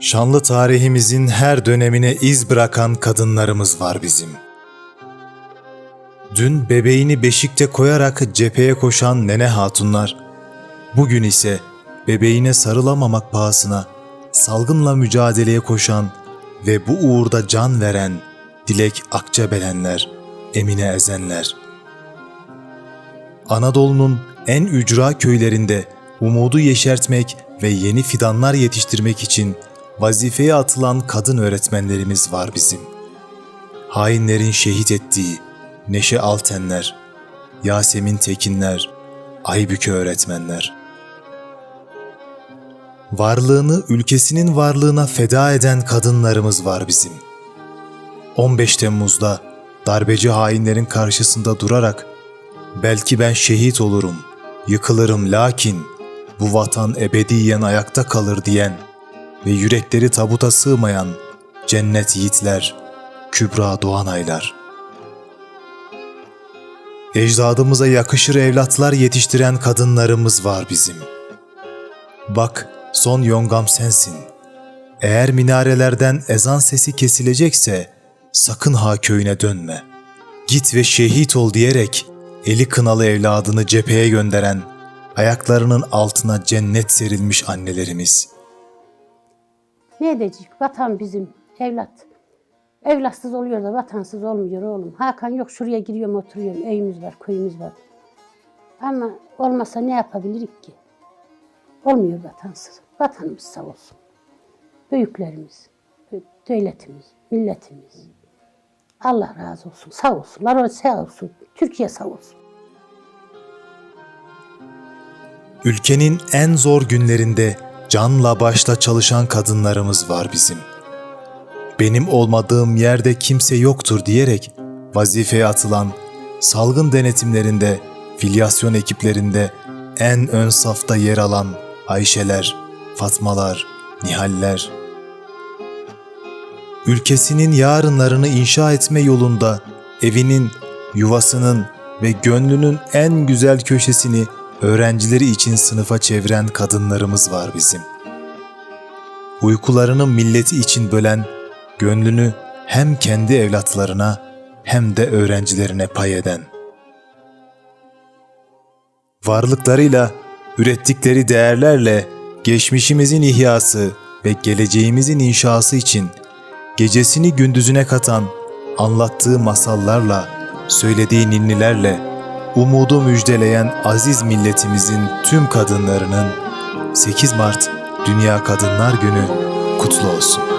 Şanlı tarihimizin her dönemine iz bırakan kadınlarımız var bizim. Dün bebeğini beşikte koyarak cepheye koşan nene hatunlar, bugün ise bebeğine sarılamamak pahasına salgınla mücadeleye koşan ve bu uğurda can veren Dilek Akçabelenler, Emine Ezenler. Anadolu'nun en ücra köylerinde umudu yeşertmek ve yeni fidanlar yetiştirmek için vazifeye atılan kadın öğretmenlerimiz var bizim. Hainlerin şehit ettiği Neşe Altenler, Yasemin Tekinler, Aybüke öğretmenler. Varlığını ülkesinin varlığına feda eden kadınlarımız var bizim. 15 Temmuz'da darbeci hainlerin karşısında durarak belki ben şehit olurum, yıkılırım lakin bu vatan ebediyen ayakta kalır diyen ve yürekleri tabuta sığmayan cennet yiğitler, Kübra Doğanaylar. Ecdadımıza yakışır evlatlar yetiştiren kadınlarımız var bizim. Bak son yongam sensin. Eğer minarelerden ezan sesi kesilecekse sakın ha köyüne dönme. Git ve şehit ol diyerek eli kınalı evladını cepheye gönderen, ayaklarının altına cennet serilmiş annelerimiz.'' Ne edecek? Vatan bizim, evlat. Evlatsız oluyor da vatansız olmuyor oğlum. Hakan yok şuraya giriyorum oturuyorum. Evimiz var, köyümüz var. Ama olmasa ne yapabilirik ki? Olmuyor vatansız. Vatanımız sağ olsun. Büyüklerimiz, devletimiz, milletimiz. Allah razı olsun, sağ olsunlar, sağ olsun. Türkiye sağ olsun. Ülkenin en zor günlerinde canla başla çalışan kadınlarımız var bizim. Benim olmadığım yerde kimse yoktur diyerek vazifeye atılan, salgın denetimlerinde, filyasyon ekiplerinde en ön safta yer alan Ayşeler, Fatmalar, Nihaller. Ülkesinin yarınlarını inşa etme yolunda evinin, yuvasının ve gönlünün en güzel köşesini öğrencileri için sınıfa çeviren kadınlarımız var bizim. Uykularını milleti için bölen, gönlünü hem kendi evlatlarına hem de öğrencilerine pay eden. Varlıklarıyla, ürettikleri değerlerle geçmişimizin ihyası ve geleceğimizin inşası için gecesini gündüzüne katan, anlattığı masallarla, söylediği ninnilerle umudu müjdeleyen aziz milletimizin tüm kadınlarının 8 Mart Dünya Kadınlar Günü kutlu olsun.